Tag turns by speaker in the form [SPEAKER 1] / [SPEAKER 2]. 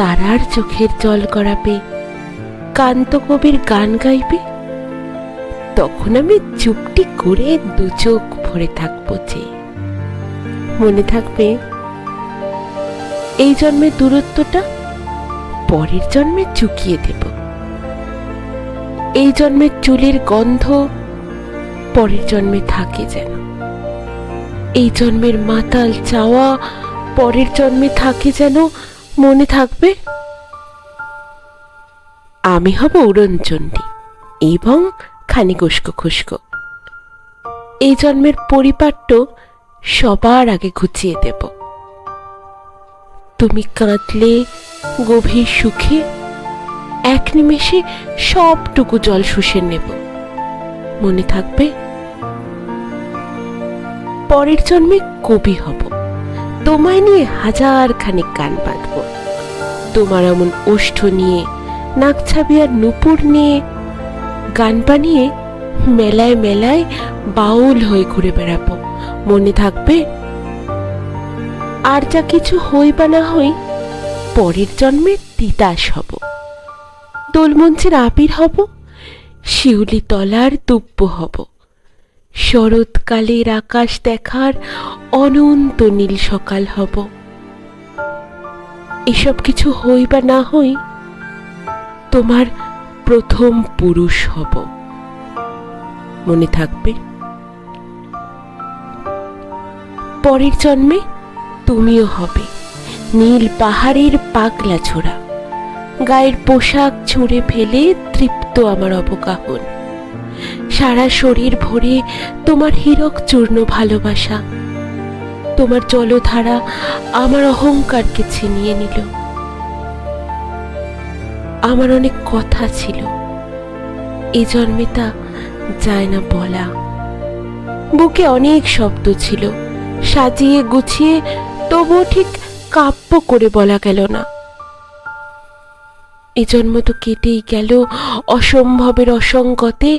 [SPEAKER 1] তারার চোখের জল গড়াবে কান্ত কবির গান গাইবে। তখন আমি চুপটি করে দু চোখ ভরে থাকব যে। মনে থাকবে, এই জন্মের দূরত্বটা পরের জন্মে চুকিয়ে দেব। এই জন্মের চুলের গন্ধ পরের জন্মে থাকে যেন। এই জন্মের মাতাল চাওয়া পরের জন্মে থাকে যেন মনে থাকবে? আমি হব উড়নচণ্ডী এবং খানিক উস্কো খুস্কো এই জন্মের পরিপাট্য সবার আগে ঘুচিয়ে দেব। তুমি কাঁদলে গভীর সুখে, এক নিমেষে সবটুকু জল শুষে নেব। মনে থাকবে, পরের জন্মে কবি হব। তোমায় নিয়ে হাজার খানিক গান বাঁধব তোমার এমন ওষ্ঠ নিয়ে নাকছাবি আর নুপুর নিয়ে, গান বানিয়ে মেলায় মেলায় বাউল হয়ে ঘুরে বেড়াবো। মনে থাকবে, আর যা কিছু হই বা না হই, পরের জন্মে তিতাস হব। দোলমঞ্চের আবির হব, শিউলি তলার দুব্য হব। শরৎকালের আকাশ দেখার অনন্ত নীল সকাল হব। এসব কিছু হই বা না হই, তোমার প্রথম পুরুষ হব। মনে থাকবে? পরের জন্মে তুমিও হবে। নীল পাহাড়ের পাগলা ছোড়া। গায়ের পোশাক ছুঁড়ে ফেলে তৃপ্ত আমার অবগাহন। সারা শরীর ভরে তোমার হীরক চূর্ণ ভালোবাসা। তোমার জলধারা আমার অহংকারকে ছিনিয়ে নিল। আমার অনেক কথা ছিল। এই জন্মে তা যায় না বলা। বুকে অনেক শব্দ ছিল। সাজিয়ে গুছিয়ে তবুও ঠিক কাব্য করে বলা গেল না। এ জন্ম তো কেটেই গেল। অসম্ভবের অসঙ্গতে